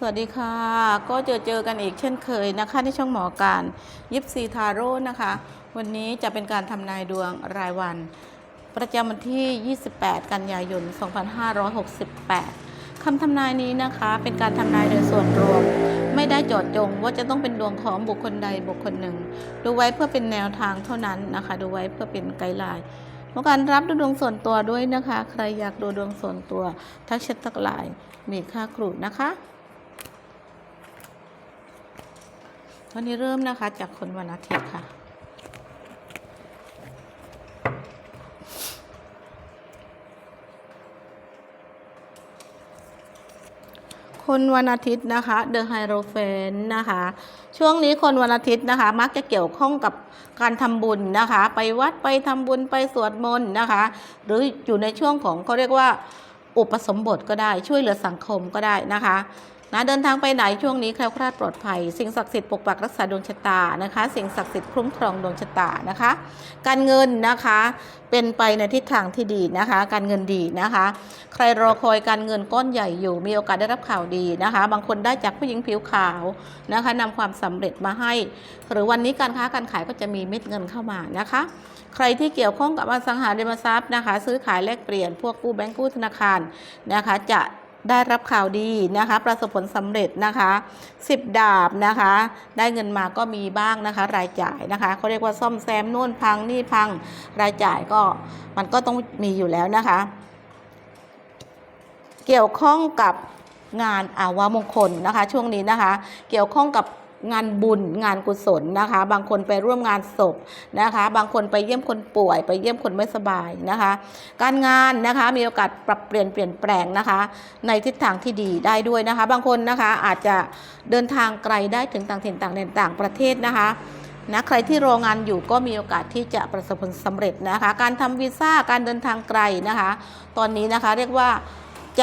สวัสดีค่ะ ก็เจอเจอกันอีกเช่นเคยนะคะที่ช่องหมอการยิปซีทาโร่นะคะ วันนี้จะเป็นการทำนายดวงรายวัน ประจำวันที่ 28 กันยายน 2568 คำทำนายนี้นะคะเป็นการทำนายโดยส่วนรวม ไม่ได้จอดจงว่าจะต้องเป็นดวงของบุคคลใดบุคคลหนึ่ง ดูไว้เพื่อเป็นแนวทางเท่านั้นนะคะ ดูไว้เพื่อเป็นไกด์ไลน์หมอการรับดูดวงส่วนตัวด้วยนะคะ ใครอยากดูดวงส่วนตัวทักแชททักไลน์มีค่าครูนะคะ วันนี้เริ่มนะคะจากคนวันอาทิตย์ค่ะ คนวันอาทิตย์นะคะเดอะไฮโรเฟนนะคะ ช่วงนี้คนวันอาทิตย์นะคะ มักจะเกี่ยวข้องกับการทำบุญนะคะ ไปวัดไปทำบุญไปสวดมนต์นะคะ หรืออยู่ในช่วงของเขาเรียกว่า อุปสมบทก็ได้ช่วยเหลือสังคมก็ได้นะคะ นะเดินทางไปไหนช่วงนี้แคล้วคลาดปลอดภัย สิ่งศักดิ์สิทธิ์ปกปักรักษาดวงชะตานะคะ สิ่งศักดิ์สิทธิ์คุ้มครองดวงชะตานะคะ การเงินนะคะเป็นไปในทิศทางที่ดีนะคะ การเงินดีนะคะ ใครรอคอยการเงินก้อนใหญ่อยู่ มีโอกาสได้รับข่าวดีนะคะ บางคนได้จากผู้หญิงผิวขาวนะคะนำความสำเร็จมาให้ หรือวันนี้การค้าการขายก็จะมีเม็ดเงินเข้ามานะคะ ใครที่เกี่ยวข้องกับอสังหาริมทรัพย์นะคะ ซื้อขายแลกเปลี่ยนพวกกู้แบงก์กู้ธนาคารนะคะจะ ได้รับข่าวดีนะคะ ประสบผลสำเร็จนะคะ10 ดาบนะคะ ได้เงินมาก็มีบ้างนะคะ รายจ่ายนะคะเขาเรียกว่าซ่อมแซมนู่นพังนี่พังรายจ่ายก็มันก็ต้องมีอยู่แล้วนะคะ เกี่ยวข้องกับงานอาวามงคลนะคะ ช่วงนี้นะคะ เกี่ยวข้องกับ งานบุญงานกุศลนะคะ บางคนไปร่วมงานศพนะคะ บางคนไปเยี่ยมคนป่วย ไปเยี่ยมคนไม่สบายนะคะ การงานนะคะมีโอกาสปรับเปลี่ยนเปลี่ยนแปลงนะคะ ในทิศทางที่ดีได้ด้วยนะคะ บางคนนะคะอาจจะเดินทางไกลได้ถึงต่างถิ่นต่างแดนต่างประเทศนะคะนะใครที่รองานอยู่ก็มีโอกาสที่จะประสบผลสำเร็จนะคะ การทำวีซ่าการเดินทางไกลนะคะ ตอนนี้นะคะเรียกว่า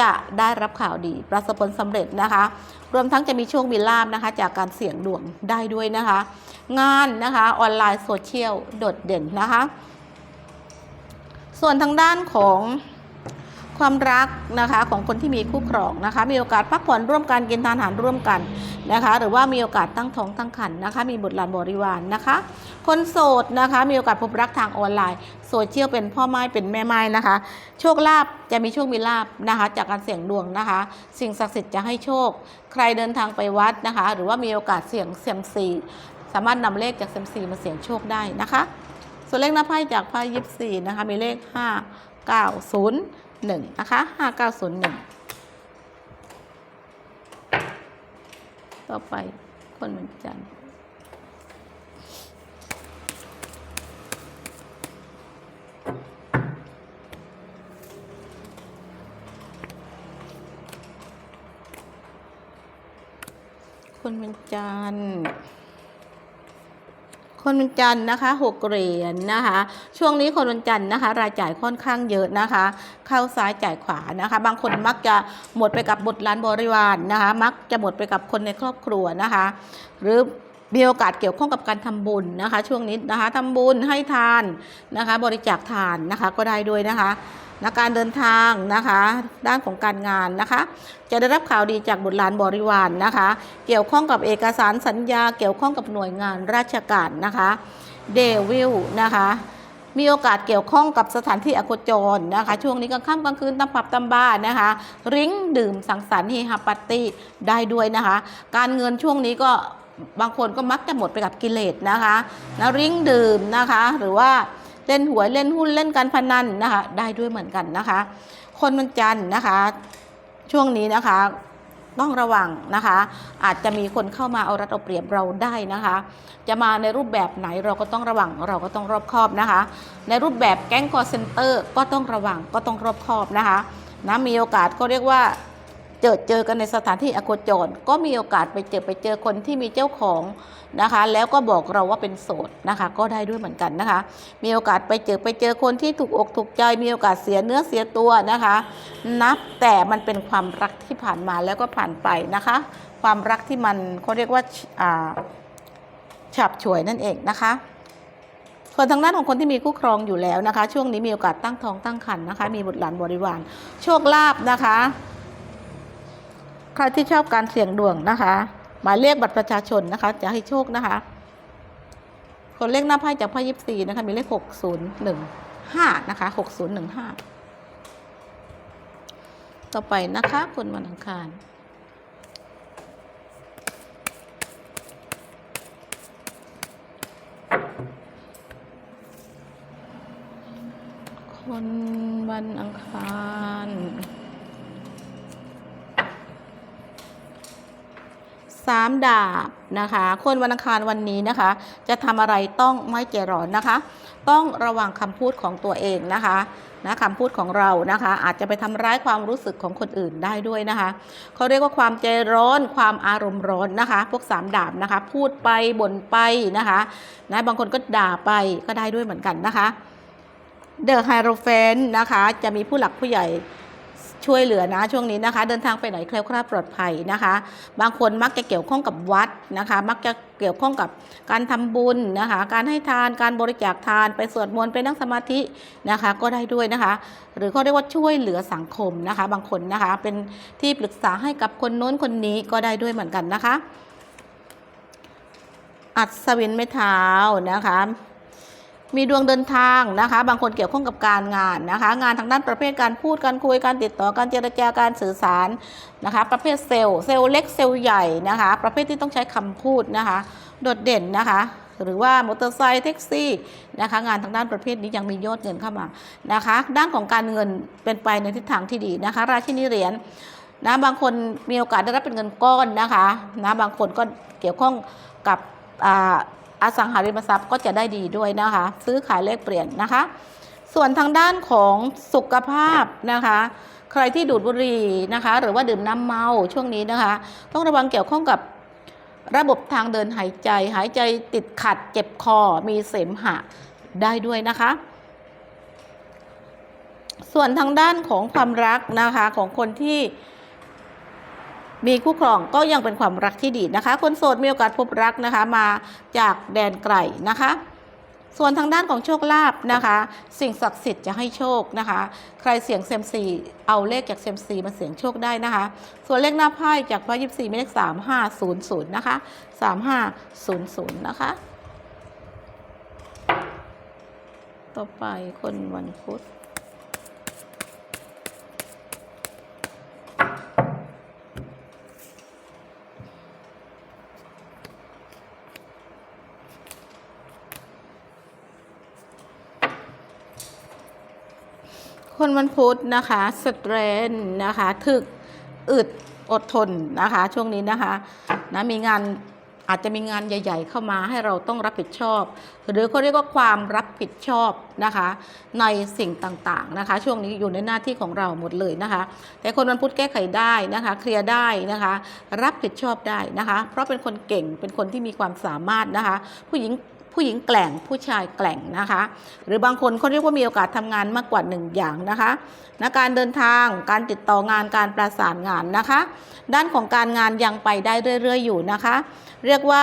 จะได้รับข่าวดีประสบผลสำเร็จนะคะ รวมทั้งจะมีโชคมีลาบนะคะ จากการเสี่ยงดวงได้ด้วยนะคะ งานนะคะออนไลน์โซเชียลโดดเด่นนะคะ ส่วนทางด้านของ ความรักนะคะของคนที่มีคู่ครองนะคะ มีโอกาสพักผ่อนร่วมกันกินทานอาหารร่วมกันนะคะ หรือว่ามีโอกาสตั้งท้องตั้งครรภ์นะคะ มีบุตรหลานบริวารนะคะ คนโสดนะคะ มีโอกาสพบรักทางออนไลน์โซเชียลเป็นพ่อไม้เป็นแม่ไม้นะคะ โชคลาภจะมีโชคมีลาบนะคะ จากการเสี่ยงดวงนะคะ สิ่งศักดิ์สิทธิ์จะให้โชค ใครเดินทางไปวัดนะคะ หรือว่ามีโอกาสเสี่ยงเซียมซีสามารถนำเลขจากเซียมซีมาเสี่ยงโชคได้นะคะ ส่วนเลขหน้าไพ่จากไพ่ยิปซีนะคะ มีเลข5 9 0 1 นะคะ 5901 ต่อไปคนเหมือนจันคนเป็นจันทร์ คนวันจันทร์นะคะหกเหรียญนะคะ ช่วงนี้คนวันจันทร์นะคะ รายจ่ายค่อนข้างเยอะนะคะ เข้าซ้ายจ่ายขวานะคะ บางคนมักจะหมดไปกับบุตรหลานบริวารนะคะ มักจะหมดไปกับคนในครอบครัวนะคะ หรือมีโอกาสเกี่ยวข้องกับการทำบุญนะคะ ช่วงนี้นะคะทำบุญให้ทานนะคะ บริจาคทานนะคะก็ได้ด้วยนะคะ นะการเดินทางนะคะ ด้านของการงานนะคะ จะได้รับข่าวดีจากบุตรหลานบริวารนะคะ เกี่ยวข้องกับเอกสารสัญญา เกี่ยวข้องกับหน่วยงานราชการนะคะเดวิลนะคะมีโอกาสเกี่ยวข้องกับสถานที่อโคจรนะคะ ช่วงนี้กลางค่ำกลางคืนตำผับตำบ้านนะคะ ริ้งดื่มสังสรรค์เฮฮาปาร์ตี้ได้ด้วยนะคะ การเงินช่วงนี้ก็บางคนก็มักจะหมดไปกับกิเลสนะคะนะริ้งดื่มนะคะ หรือว่า เล่นหวยเล่นหุ้นเล่นการพนันนะคะ ได้ด้วยเหมือนกันนะคะ คนมันจันทร์นะคะ ช่วงนี้นะคะ ต้องระวังนะคะ อาจจะมีคนเข้ามาเอารัดเอาเปรียบเราได้นะคะ จะมาในรูปแบบไหนเราก็ต้องระวังเราก็ต้องรอบคอบนะคะ ในรูปแบบแก๊งคอร์เซนเตอร์ก็ต้องระวังก็ต้องรอบคอบนะคะนะมีโอกาสก็เรียกว่า จอเจอกันในสถานที่อโคจร ก็มีโอกาสไปเจอไปเจอคนที่มีเจ้าของนะคะ แล้วก็บอกเราว่าเป็นโสดนะคะ ก็ได้ด้วยเหมือนกันนะคะ มีโอกาสไปเจอไปเจอคนที่ถูกอกถูกใจ มีโอกาสเสียเนื้อเสียตัวนะคะ นับแต่มันเป็นความรักที่ผ่านมาแล้วก็ผ่านไปนะคะ ความรักที่มันเขาเรียกว่าอ่าฉับฉวยนั่นเองนะคะส่วนทางด้านของคนที่มีคู่ครองอยู่แล้วนะคะ ช่วงนี้มีโอกาสตั้งท้องตั้งครรภ์นะคะ มีบุตรหลานบริวารโชคลาภนะคะ ใครที่ชอบการเสี่ยงดวงนะคะ หมายเลขบัตรประชาชนนะคะ จะให้โชคนะคะ คนเลขหน้าไพ่จากไพ่ยิปซีนะคะ มีเลขหกศูนย์หนึ่งห้านะคะหกศูนย์หนึ่งห้าต่อไปนะคะคนวันอังคารคนวันอังคาร สามดาบนะคะ คนวันอังคารวันนี้นะคะ จะทำอะไรต้องไม่ใจร้อนนะคะ ต้องระวังคำพูดของตัวเองนะคะนะคำพูดของเรานะคะ อาจจะไปทำร้ายความรู้สึกของคนอื่นได้ด้วยนะคะเขาเรียกว่าความใจร้อนความอารมณ์ร้อนนะคะ พวกสามดาบนะคะ พูดไปบ่นไปนะคะนะบางคนก็ด่าไปก็ได้ด้วยเหมือนกันนะคะเดอะไฮโรเฟนนะคะ จะมีผู้หลักผู้ใหญ่ ช่วยเหลือนะช่วงนี้นะคะ เดินทางไปไหนแคล้วคลาดปลอดภัยนะคะ บางคนมักจะเกี่ยวข้องกับวัดนะคะ มักจะเกี่ยวข้องกับการทำบุญนะคะ การให้ทานการบริจาคทานไปสวดมนต์ไปนั่งสมาธินะคะ ก็ได้ด้วยนะคะ หรือเขาเรียกว่าช่วยเหลือสังคมนะคะ บางคนนะคะเป็นที่ปรึกษาให้กับคนโน้นคนนี้ก็ได้ด้วยเหมือนกันนะคะ อัศวินไม้เท้านะคะ มีดวงเดินทางนะคะ บางคนเกี่ยวข้องกับการงานนะคะ งานทางด้านประเภทการพูดการคุยการติดต่อการเจรจาการสื่อสารนะคะ ประเภทเซลล์เซลล์เล็กเซลล์ใหญ่นะคะ ประเภทที่ต้องใช้คำพูดนะคะ โดดเด่นนะคะหรือว่ามอเตอร์ไซค์แท็กซี่นะคะงานทางด้านประเภทนี้ยังมียอดเงินเข้ามานะคะ ด้านของการเงินเป็นไปในทิศทางที่ดีนะคะ ราชินีเหรียญนะบางคนมีโอกาสได้รับเป็นเงินก้อนนะคะนะบางคนก็เกี่ยวข้องกับ อาสังหาริมทรัพย์ก็จะได้ดีด้วยนะคะ ซื้อขายเลขเปลี่ยนนะคะ ส่วนทางด้านของสุขภาพนะคะ ใครที่ดูดบุหรี่นะคะ หรือว่าดื่มน้ำเมาช่วงนี้นะคะ ต้องระวังเกี่ยวข้องกับระบบทางเดินหายใจ หายใจติดขัดเจ็บคอมีเสมหะได้ด้วยนะคะ ส่วนทางด้านของความรักนะคะของคนที่ มีคู่ครองก็ยังเป็นความรักที่ดีนะคะ คนโสดมีโอกาสพบรักนะคะมาจากแดนไกลนะคะ ส่วนทางด้านของโชคลาภนะคะ สิ่งศักดิ์สิทธิ์จะให้โชคนะคะ ใครเสี่ยงเซมซีเอาเลขจากเซมซีมาเสี่ยงโชคได้นะคะ ส่วนเลขหน้าไพ่จากไพ่ยิบสี่มีเลขสามห้าศูนย์ศูนย์นะคะสามห้าศูนย์ศูนย์นะคะ ต่อไปคนวันพุธ คนวันพุธนะคะสเตรนนะคะถึกอึดอดทนนะคะ ช่วงนี้นะคะนะมีงานอาจจะมีงานใหญ่ ๆ เข้ามาให้เราต้องรับผิดชอบ หรือเขาเรียกว่าความรับผิดชอบนะคะ ในสิ่งต่างๆนะคะ ช่วงนี้อยู่ในหน้าที่ของเราหมดเลยนะคะ แต่คนวันพุธแก้ไขได้นะคะ เคลียร์ได้นะคะ รับผิดชอบได้นะคะ เพราะเป็นคนเก่งเป็นคนที่มีความสามารถนะคะ ผู้หญิง ผู้หญิงแกล่งผู้ชายแกล่งนะคะ หรือบางคนเขาเรียกว่ามีโอกาสทำงานมากกว่าหนึ่งอย่างนะคะนะการเดินทางการติดต่องานการประสานงานนะคะ ด้านของการงานยังไปได้เรื่อย ๆ อยู่นะคะ เรียกว่า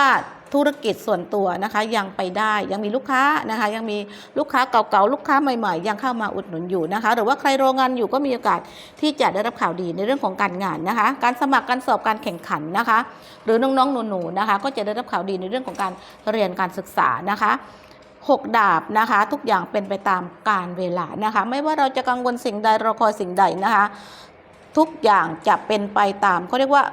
ธุรกิจส่วนตัวนะคะ ยังไปได้ ยังมีลูกค้านะคะ ยังมีลูกค้าเก่าๆลูกค้าใหม่ๆ ยังเข้ามาอุดหนุนอยู่นะคะ หรือว่าใครโรงงานอยู่ก็มีโอกาสที่จะได้รับข่าวดีในเรื่องของการงานนะคะ การสมัครการสอบการแข่งขันนะคะ หรือน้องๆหนูๆนะคะ ก็จะได้รับข่าวดีในเรื่องของการเรียนการศึกษานะคะหกดาบนะคะ ทุกอย่างเป็นไปตามการเวลานะคะ ไม่ว่าเราจะกังวลสิ่งใดรอคอยสิ่งใดนะคะ ทุกอย่างจะเป็นไปตามเขาเรียกว่า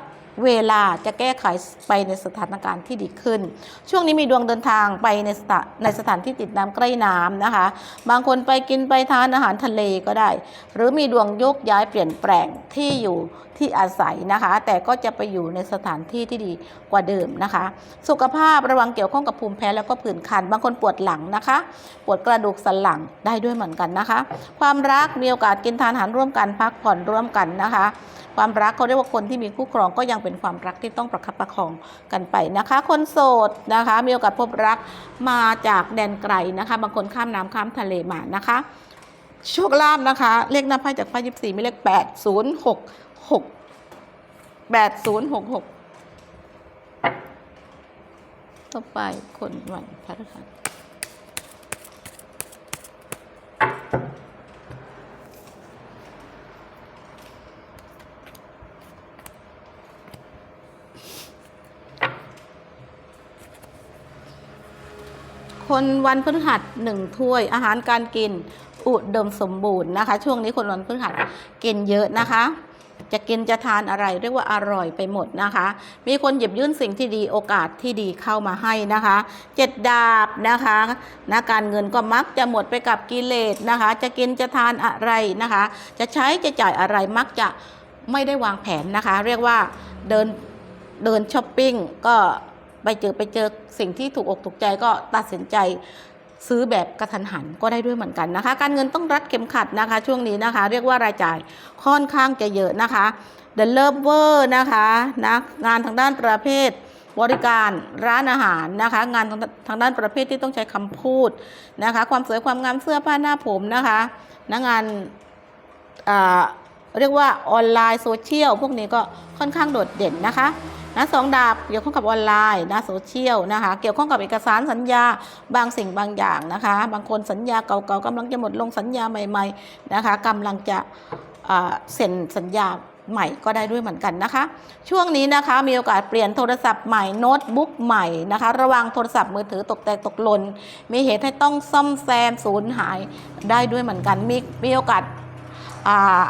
เวลาจะแก้ไขไปในสถานการณ์ที่ดีขึ้น ช่วงนี้มีดวงเดินทางไปในสถานในสถานที่ติดน้ำใกล้น้ำนะคะ บางคนไปกินไปทานอาหารทะเลก็ได้ หรือมีดวงโยกย้ายเปลี่ยนแปลงที่อยู่ที่อาศัยนะคะ แต่ก็จะไปอยู่ในสถานที่ที่ดีกว่าเดิมนะคะ สุขภาพระวังเกี่ยวข้องกับภูมิแพ้แล้วก็ผื่นคัน บางคนปวดหลังนะคะ ปวดกระดูกสันหลังได้ด้วยเหมือนกันนะคะ ความรักมีโอกาสกินทานอาหารร่วมกันพักผ่อนร่วมกันนะคะ ความรักเขาเรียกว่าคนที่มีคู่ครองก็ยังเป็นความรักที่ต้องประคับประคองกันไปนะคะ คนโสดนะคะมีโอกาสพบรักมาจากแดนไกลนะคะบางคนข้ามน้ำข้ามทะเลมานะคะโชคลาภนะคะ เลขหน้าไพ่จากไพ่ยิบสี่มีเลขแปดศูนย์หกหกแปดศูนย์หกหกต่อไปคนวันพฤหัส คนวันพฤหัสหนึ่งถ้วย อาหารการกินอุดมสมบูรณ์นะคะ ช่วงนี้คนวันพฤหัสกินเยอะนะคะ จะกินจะทานอะไรเรียกว่าอร่อยไปหมดนะคะ มีคนหยิบยื่นสิ่งที่ดีโอกาสที่ดีเข้ามาให้นะคะเจ็ดดาบนะคะนะการเงินก็มักจะหมดไปกับกิเลสนะคะ จะกินจะทานอะไรนะคะ จะใช้จะจ่ายอะไรมักจะไม่ได้วางแผนนะคะ เรียกว่าเดินเดินช้อปปิ้งก็ ไปเจอไปเจอสิ่งที่ถูกอกถูกใจก็ตัดสินใจซื้อแบบกระทันหันก็ได้ด้วยเหมือนกันนะคะ การเงินต้องรัดเข็มขัดนะคะ ช่วงนี้นะคะ เรียกว่ารายจ่ายค่อนข้างจะเยอะนะคะ The Lover นะคะนะงานทางด้านประเภทบริการร้านอาหารนะคะ งานทางทางด้านประเภทที่ต้องใช้คำพูดนะคะ ความสวยความงามเสื้อผ้าหน้าผมนะคะนะงานเรียกว่าออนไลน์โซเชียลพวกนี้ก็ค่อนข้างโดดเด่นนะคะ นะสองดาบเกี่ยวข้องกับออนไลน์นะโซเชียลนะคะ เกี่ยวข้องกับเอกสารสัญญาบางสิ่งบางอย่างนะคะ บางคนสัญญาเก่าๆกำลังจะหมดลงสัญญาใหม่ๆนะคะกำลังจะเซ็นสัญญาใหม่ก็ได้ด้วยเหมือนกันนะคะ ช่วงนี้นะคะมีโอกาสเปลี่ยนโทรศัพท์ใหม่โน้ตบุ๊กใหม่นะคะ ระวังโทรศัพท์มือถือตกแตกตกหล่นมีเหตุให้ต้องซ่อมแซมสูญหายได้ด้วยเหมือนกัน มีมีโอกาสอ่า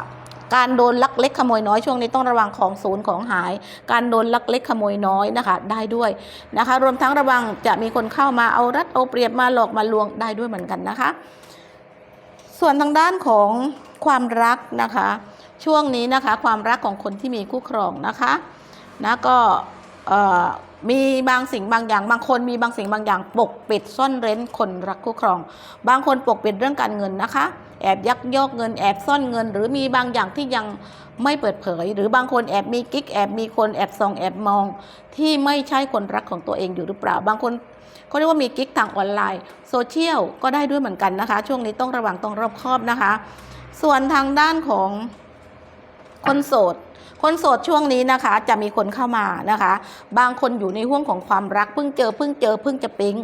การโดนลักเล็กขโมยน้อยช่วงนี้ต้องระวังของศูนย์ของหาย การโดนลักเล็กขโมยน้อยนะคะได้ด้วยนะคะ รวมทั้งระวังจะมีคนเข้ามาเอารัดเอาเปรียบมาหลอกมาลวงได้ด้วยเหมือนกันนะคะ ส่วนทางด้านของความรักนะคะ ช่วงนี้นะคะความรักของคนที่มีคู่ครองนะคะนะก็เอ่อ มีบางสิ่งบางอย่าง บางคนมีบางสิ่งบางอย่าง ปกปิดซ่อนเร้นคนรักคู่ครอง บางคนปกปิดเรื่องการเงินนะคะ แอบยักยอกเงินแอบซ่อนเงิน หรือมีบางอย่างที่ยังไม่เปิดเผย หรือบางคนแอบมีกิ๊กแอบมีคนแอบส่องแอบมอง ที่ไม่ใช่คนรักของตัวเองอยู่หรือเปล่า บางคนเขาเรียกว่ามีกิ๊กทางออนไลน์โซเชียลก็ได้ด้วยเหมือนกันนะคะ ช่วงนี้ต้องระวังต้องรอบคอบนะคะ ส่วนทางด้านของคนโสด คนโสดช่วงนี้นะคะ จะมีคนเข้ามานะคะ บางคนอยู่ในห่วงของความรักเพิ่งเจอเพิ่งเจอเพิ่งจะปิ๊ง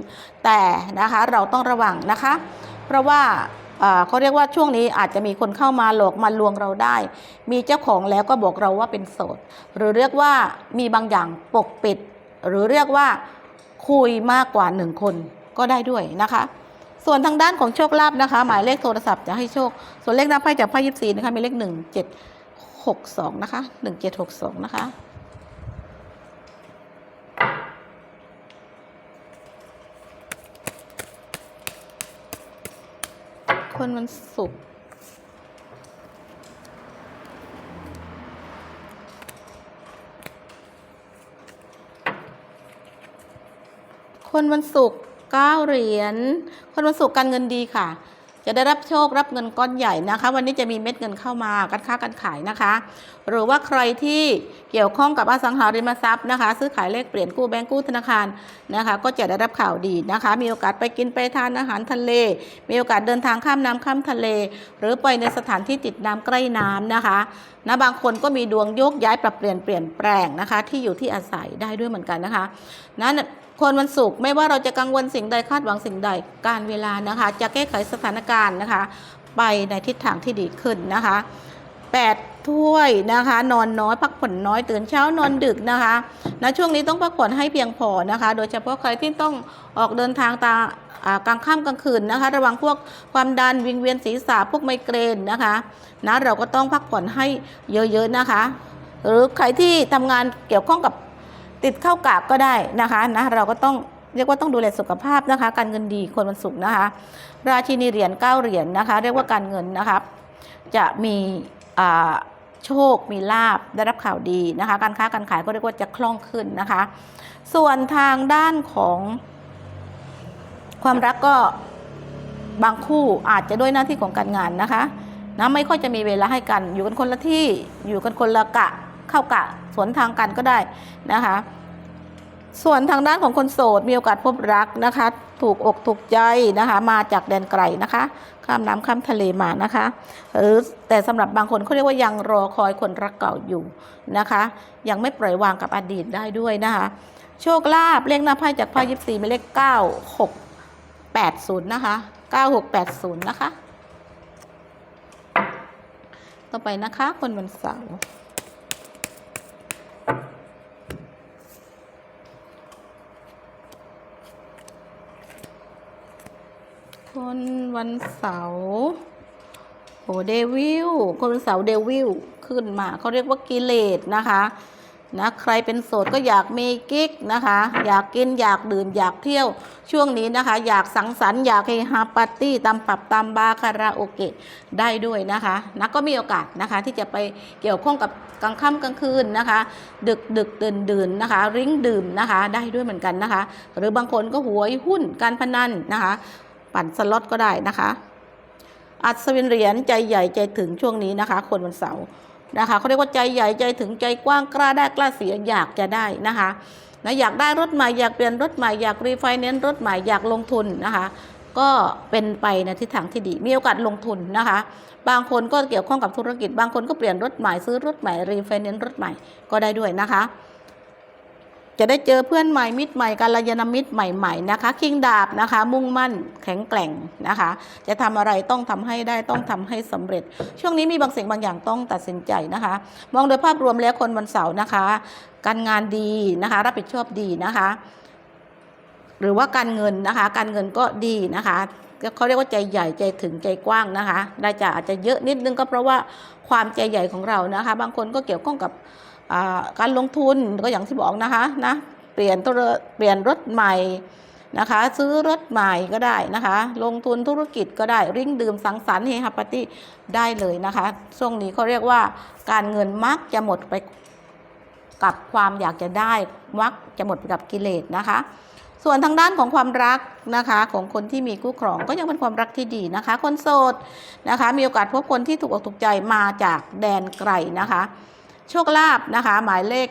แต่นะคะเราต้องระวังนะคะ เพราะว่าเขาเรียกว่าช่วงนี้อาจจะมีคนเข้ามาหลอกมาลวงเราได้ มีเจ้าของแล้วก็บอกเราว่าเป็นโสด หรือเรียกว่ามีบางอย่างปกปิด หรือเรียกว่าคุยมากกว่าหนึ่งคนก็ได้ด้วยนะคะ ส่วนทางด้านของโชคลาภนะคะ หมายเลขโทรศัพท์จะให้โชค ส่วนเลขนับไพ่จากไพ่ยิบสีนะคะมีเลขหนึ่งเจ็ด หกสองนะคะหนึ่งเจ็ดหกสองนะคะคนวันศุกร์คนวันศุกร์เก้าเหรียญ คนวันศุกร์การเงินดีค่ะ จะได้รับโชครับเงินก้อนใหญ่นะคะ วันนี้จะมีเม็ดเงินเข้ามาการค้าการขายนะคะ หรือว่าใครที่เกี่ยวข้องกับอสังหาริมทรัพย์นะคะ ซื้อขายเลขเปลี่ยนกู้แบงก์กู้ธนาคารนะคะ ก็จะได้รับข่าวดีนะคะ มีโอกาสไปกินไปทานอาหารทะเล มีโอกาสเดินทางข้ามน้ำข้ามทะเล หรือไปในสถานที่ติดน้ำใกล้น้ำนะคะนะบางคนก็มีดวงโยกย้ายปรับเปลี่ยนเปลี่ยนแปลงนะคะ ที่อยู่ที่อาศัยได้ด้วยเหมือนกันนะคะนั้น คนวันศุกร์ไม่ว่าเราจะกังวลสิ่งใดคาดหวังสิ่งใดการเวลานะคะ จะแก้ไขสถานการณ์นะคะ ไปในทิศทางที่ดีขึ้นนะคะ 8ถ้วยนะคะ นอนน้อยพักผ่อนน้อยตื่นเช้านอนดึกนะคะนะช่วงนี้ต้องพักผ่อนให้เพียงพอนะคะ โดยเฉพาะใครที่ต้องออกเดินทางตาอ่ากลางค่ำกลางคืนนะคะ ระวังพวกความดันวิงเวียนศีรษะพวกไมเกรนนะคะนะเราก็ต้องพักผ่อนให้เยอะๆนะคะ หรือใครที่ทำงานเกี่ยวข้องกับ ติดเข้ากากก็ได้นะคะนะเราก็ต้องเรียกว่าต้องดูแลสุขภาพนะคะ การเงินดีคนวันศุกร์นะคะ ราชินีเหรียญ9เหรียญนะคะ เรียกว่าการเงินนะคะจะมีโชคมีลาบได้รับข่าวดีนะคะ การค้าการขายก็เรียกว่าจะคล่องขึ้นนะคะ ส่วนทางด้านของความรักก็บางคู่อาจจะด้วยหน้าที่ของการงานนะคะนะไม่ค่อยจะมีเวลาให้กัน อยู่กันคนละที่อยู่กันคนละกะเข้ากะ สวนทางกันก็ได้นะคะ ส่วนทางด้านของคนโสดมีโอกาสพบรักนะคะ ถูกอกถูกใจนะคะ มาจากแดนไกลนะคะ ข้ามน้ำข้ามทะเลมานะคะ หรือแต่สำหรับบางคนเขาเรียกว่ายังรอคอยคนรักเก่าอยู่นะคะ ยังไม่ปล่อยวางกับอดีตได้ด้วยนะคะ โชคลาภเลขหน้าไพ่จากไพ่ยิปซีเป็นเลขเก้าหกแปดศูนย์นะคะเก้าหกแปดศูนย์นะคะต่อไปนะคะคนวันเสาร์ คนวันเสาร์โอ้เดวิลคนวันเสาร์เดวิลขึ้นมาเขาเรียกว่ากิเลสนะคะนะใครเป็นโสดก็อยากมีกิ๊กนะคะ อยากกินอยากดื่มอยากเที่ยวช่วงนี้นะคะ อยากสังสรรค์อยากเฮฮาปาร์ตี้ตามผับตามบาร์คาราโอเกะได้ด้วยนะคะนะก็มีโอกาสนะคะที่จะไปเกี่ยวข้องกับกลางค่ำกลางคืนนะคะ ดึกดึกเดินดื่นนะคะ ริ้งดื่มนะคะ ได้ด้วยเหมือนกันนะคะ หรือบางคนก็หวยหุ้นการพนันนะคะ ปั่นสล็อตก็ได้นะคะ อัศวินเหรียญใจใหญ่ใจถึงช่วงนี้นะคะ คนวันเสาร์นะคะเขาเรียกว่าใจใหญ่ใจถึงใจกว้างกล้าได้กล้าเสียอยากจะได้นะคะนะอยากได้รถใหม่อยากเปลี่ยนรถใหม่อยากรีไฟแนนซ์รถใหม่อยากลงทุนนะคะ ก็เป็นไปในทิศทางที่ดี มีโอกาสลงทุนนะคะ บางคนก็เกี่ยวข้องกับธุรกิจ บางคนก็เปลี่ยนรถใหม่ซื้อรถใหม่รีไฟแนนซ์รถใหม่ก็ได้ด้วยนะคะ จะได้เจอเพื่อนใหม่มิตรใหม่กัลยาณมิตรใหม่ๆนะคะคิงดาบนะคะ มุ่งมั่นแข็งแกร่งนะคะ จะทำอะไรต้องทำให้ได้ต้องทำให้สำเร็จ ช่วงนี้มีบางสิ่งบางอย่างต้องตัดสินใจนะคะ มองโดยภาพรวมแล้วคนวันเสาร์นะคะ การงานดีนะคะ รับผิดชอบดีนะคะ หรือว่าการเงินนะคะ การเงินก็ดีนะคะเขาเรียกว่าใจใหญ่ใจถึงใจกว้างนะคะรายจ่ายอาจจะเยอะนิดนึงก็เพราะว่าความใจใหญ่ของเรานะคะ บางคนก็เกี่ยวข้องกับ การลงทุนก็อย่างที่บอกนะคะนะเปลี่ยนตัวเปลี่ยนรถใหม่นะคะ ซื้อรถใหม่ก็ได้นะคะ ลงทุนธุรกิจก็ได้ริ่งดื่มสังสรรค์เฮฮาปาร์ตี้ได้เลยนะคะ ช่วงนี้เขาเรียกว่าการเงินมักจะหมดไปกับความอยากจะได้มักจะหมดไปกับกิเลสนะคะ ส่วนทางด้านของความรักนะคะของคนที่มีคู่ครองก็ยังเป็นความรักที่ดีนะคะ คนโสดนะคะ มีโอกาสพบคนที่ถูกอกถูกใจมาจากแดนไกลนะคะ โชคลาภนะคะ หมายเลข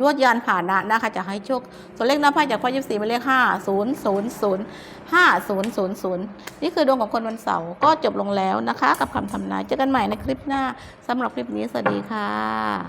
ยวดยานผ่านะนะคะจะให้โชคส่วนเลขหน้าไพ่จากพ่อยี่สี่เป็นเลขห้าศูนย์ศูนย์ศูนย์ห้าศูนย์ศูนย์ศูนย์นี่คือดวงของคนวันเสาร์ก็จบลงแล้วนะคะ กับคำทำนายเจอกันใหม่ในคลิปหน้าสำหรับคลิปนี้สวัสดีค่ะ